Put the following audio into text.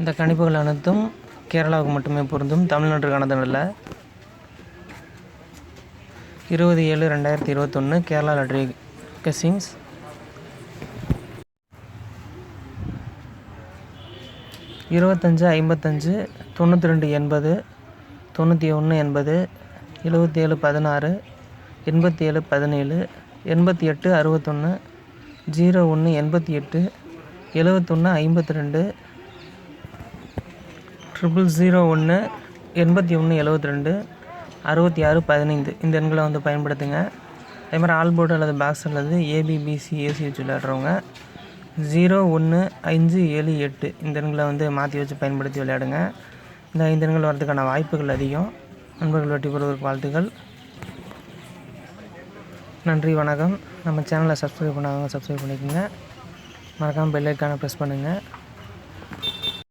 இந்த கணிப்புகள் அனைத்தும் கேரளாவுக்கு மட்டுமே பொருந்தும். தமிழ்நாட்டுக்கானது அல்ல. இருபது ஏழு ரெண்டாயிரத்தி இருபத்தொன்று கேரளா லாட்ரி கசிங்ஸ். இருபத்தஞ்சு ஐம்பத்தஞ்சு தொண்ணூற்றி ரெண்டு எண்பது தொண்ணூற்றி ஒன்று எண்பது எழுபத்தி ஏழு பதினாறு எண்பத்தி ஏழு பதினேழு எண்பத்தி எட்டு அறுபத்தொன்று ஜீரோ ஒன்று எண்பத்தி எட்டு எழுபத்தொன்று ஐம்பத்தி ரெண்டு ட்ரிபிள் ஜீரோ ஒன்று எண்பத்தி ஒன்று எழுவத்தி ரெண்டு அறுபத்தி ஆறு பதினைந்து. இந்த எண்களை வந்து பயன்படுத்துங்க. அதே மாதிரி ஆல் போர்டு அல்லது பாக்ஸ் அல்லது ஏபிபிசி ஏசி வச்சு விளையாடுறவங்க ஜீரோ ஒன்று அஞ்சு ஏழு எட்டு இந்த எண்களை வந்து மாற்றி வச்சு பயன்படுத்தி விளையாடுங்க. இந்த ஐந்து எண்கள் வரதுக்கான வாய்ப்புகள் அதிகம். நண்பர்கள் வெற்றி பெறுவதற்கு வாழ்த்துக்கள். நன்றி வணக்கம். நம்ம சேனலை சப்ஸ்கிரைப் பண்ணாதவங்க சப்ஸ்கிரைப் பண்ணிக்கோங்க. மறக்காமல் பெல் ஐக்கானை ப்ரெஸ் பண்ணுங்கள்